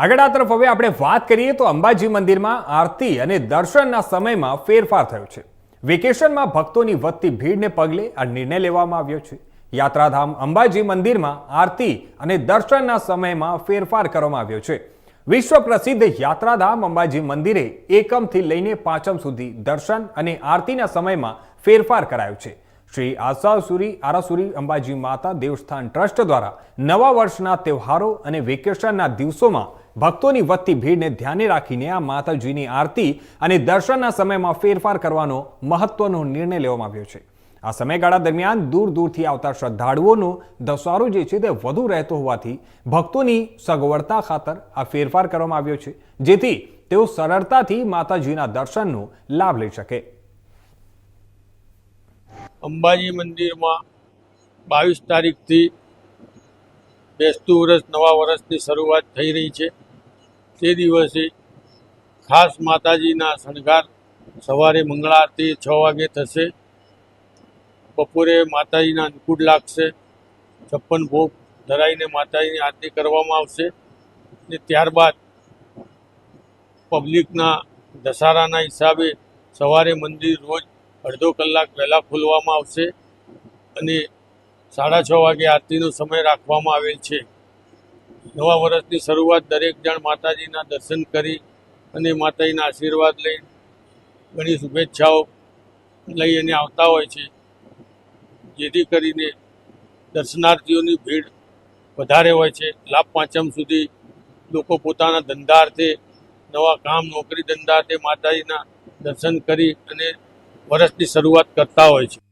આગળ આ તરફ હવે આપણે વાત કરીએ તો અંબાજી મંદિરમાં આરતી અને દર્શનના સમયમાં ફેરફાર થયો છે. વેકેશનમાં ભક્તોની વધતી ભીડને પગલે આ નિર્ણય લેવામાં આવ્યો છે. યાત્રાધામ અંબાજી મંદિરમાં આરતી અને દર્શનના સમયમાં ફેરફાર કરવામાં આવ્યો છે. વિશ્વ પ્રસિદ્ધ યાત્રાધામ અંબાજી મંદિરે એકમથી લઈને પાંચમ સુધી દર્શન અને આરતીના સમયમાં ફેરફાર કરાયો છે. શ્રી આસાસુરી આરાસુરી અંબાજી માતા દેવસ્થાન ટ્રસ્ટ દ્વારા નવા વર્ષના તહેવારો અને વેકેશનના દિવસોમાં ભક્તોની વધતી ભીડને ધ્યાને રાખીને આ માતાજીની આરતી અને દર્શનના સમયમાં ફેરફાર કરવાનો મહત્વનો નિર્ણય લેવામાં આવ્યો છે. આ સમયગાળા દરમિયાન દૂર દૂરથી આવતા શ્રદ્ધાળુઓનો ધસારો જે છે તે વધુ રહેતો હોવાથી ભક્તોની સગવડતા ખાતર આ ફેરફાર કરવામાં આવ્યો છે, જેથી તેઓ સરળતાથી માતાજીના દર્શનનો લાભ લઈ શકે. અંબાજી મંદિરમાં બાવીસ તારીખથી બેસતું વર્ષ, નવા વર્ષની શરૂઆત થઈ રહી છે. તે દિવસે ખાસ માતાજીના શણગાર સવારે મંગળ આરતી છ વાગે થશે. બપોરે માતાજીના અન્નકૂટ લાગશે. છપ્પન ભોગ ધરાઈને માતાજીની આરતી કરવામાં આવશે ને ત્યારબાદ પબ્લિકના દશહરાના હિસાબે સવારે મંદિર રોજ અડધો કલાક પહેલાં ખોલવામાં આવશે અને સાડા છ વાગે આરતીનો સમય રાખવામાં આવેલ છે. નવા વર્ષની શરૂઆત દરેક જણ માતાજીના દર્શન કરી અને માતાજીના આશીર્વાદ લઈ ઘણી શુભેચ્છાઓ લઈ અને આવતા હોય છે. જેથી કરીને દર્શનાર્થીઓની ભીડ વધારે હોય છે. લાભ પાંચમ સુધી લોકો પોતાના ધંધાર્થે, નવા કામ, નોકરી ધંધાર્થે માતાજીના દર્શન કરી અને વર્ષની શરૂઆત કરતા હોય છે.